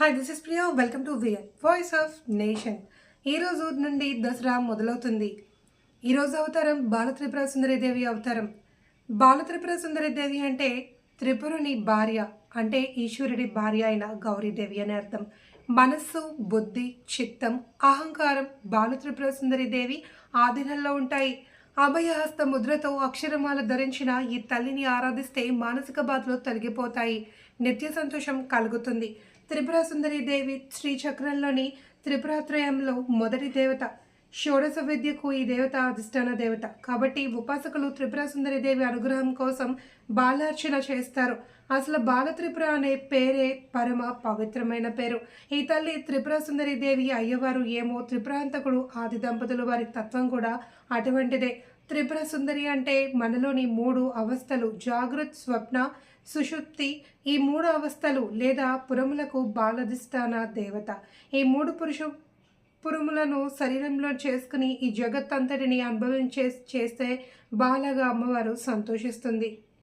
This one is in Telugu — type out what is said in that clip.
Hi this is Priya welcome to we are voice of nation ఈ రోజు నుండి దసరా మొదలవుతుంది. ఈరోజు అవతారం బాలత్రిపుర సుందరీదేవి అవతారం. బాలత్రిపుర సుందరీదేవి అంటే త్రిపురుని భార్య అంటే ఈశ్వరుడి భార్య అయిన గౌరీదేవి అని అర్థం. మనస్సు బుద్ధి చిత్తం అహంకారం బాలత్రిపుర సుందరీదేవి ఆధీనంలో ఉంటాయి. అభయహస్త ముద్రతో అక్షరమాల ధరించిన ఈ తల్లిని ఆరాధిస్తే మానసిక బాధలు తొలగిపోతాయి. నిత్య సంతోషం కలుగుతుంది. త్రిపుర సుందరి దేవి శ్రీచక్రంలోని త్రిపురాత్రయంలో మొదటి దేవత షోడశ విద్యకు ఈ దేవత అధిష్టాన దేవత. కాబట్టి ఉపాసకులు త్రిపుర సుందరి దేవి అనుగ్రహం కోసం బాలార్చన చేస్తారు. అసలు బాల త్రిపుర అనే పేరే పరమ పవిత్రమైన పేరు. ఈ తల్లి త్రిపుర సుందరి దేవి అయ్యవారు ఏమో త్రిపురాంతకుడు ఆది దంపతులు వారి తత్వం కూడా అటువంటిదే. త్రిపుర సుందరి అంటే మనలోని మూడు అవస్థలు జాగృత్ స్వప్న సుషుప్తి. ఈ మూడు అవస్థలు లేదా పురములకు బాలధిష్టాన దేవత. ఈ మూడు పురుషు పురుములను శరీరంలో చేసుకుని ఈ జగత్తంతటిని అనుభవించే చేస్తే బాలగా అమ్మవారు సంతోషిస్తుంది.